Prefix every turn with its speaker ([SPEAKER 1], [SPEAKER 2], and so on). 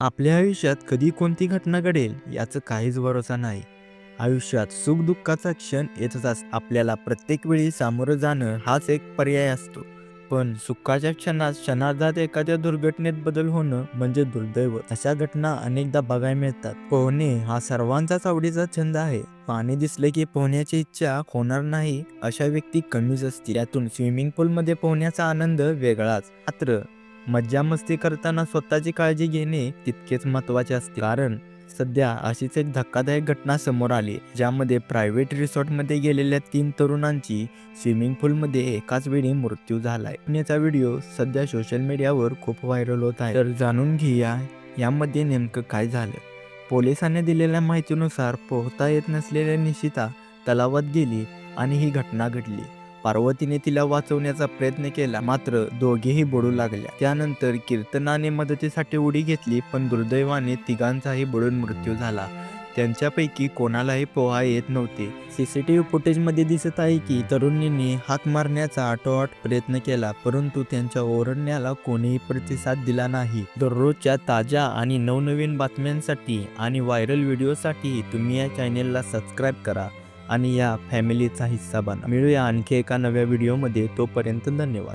[SPEAKER 1] आपल्या आयुष्यात कधी कोणती घटना घडेल याचं काहीच भरोसा नाही. आयुष्यात सुखदुःखाचा क्षण येतच आपल्याला प्रत्येक वेळी सामोरं जाणं हाच एक पर्याय असतो. पण सुखाच्या क्षणात क्षणार्धात एखाद्या दुर्घटनेत बदल होणं म्हणजे दुर्दैव. अशा घटना अनेकदा बघायला मिळतात. पोहणे हा सर्वांचाच आवडीचा छंद आहे. पाणी दिसले की पोहण्याची इच्छा होणार नाही अशा व्यक्ती कमीच असतील. त्यातून स्विमिंग पूलमध्ये पोहण्याचा आनंद वेगळाच. मात्र मज्जा मस्ती करताना स्वतःची काळजी घेणे तितकेच महत्त्वाचे असते. कारण सध्या अशीच एक धक्कादायक घटना समोर आली ज्यामध्ये प्रायव्हेट रिसॉर्टमध्ये गेलेल्या तीन तरुणांची स्विमिंग पूलमध्ये एकाच वेळी मृत्यू झालाय. याचा व्हिडिओ सध्या सोशल मीडियावर खूप व्हायरल होत आहे. तर जाणून घेऊया यामध्ये नेमकं काय झालं. पोलिसांनी दिलेल्या माहितीनुसार पोहता येत नसलेल्या निशिता तलावात गेली आणि ही घटना घडली. पार्वतीने तिला वाचवण्याचा प्रयत्न केला. मात्र दोघेही बुडू लागल्या. त्यानंतर कीर्तनाने मदतीसाठी उडी घेतली पण दुर्दैवाने तिघांचाही बुडून मृत्यू झाला. त्यांच्यापैकी कोणालाही पोहा येत नव्हते. सीसीटीव्ही फुटेजमध्ये दिसत आहे की तरुणींनी हाक मारण्याचा आटोआट प्रयत्न केला परंतु त्यांच्या ओरडण्याला कोणीही प्रतिसाद दिला नाही. दररोजच्या ताज्या आणि नवनवीन बातम्यांसाठी आणि व्हायरल व्हिडिओसाठी तुम्ही या चॅनेलला सबस्क्राईब करा. आणि या फॅमिलीचा हिस्सा बना. मिळूया आणखी एका नव्या व्हिडिओमध्ये. तोपर्यंत धन्यवाद.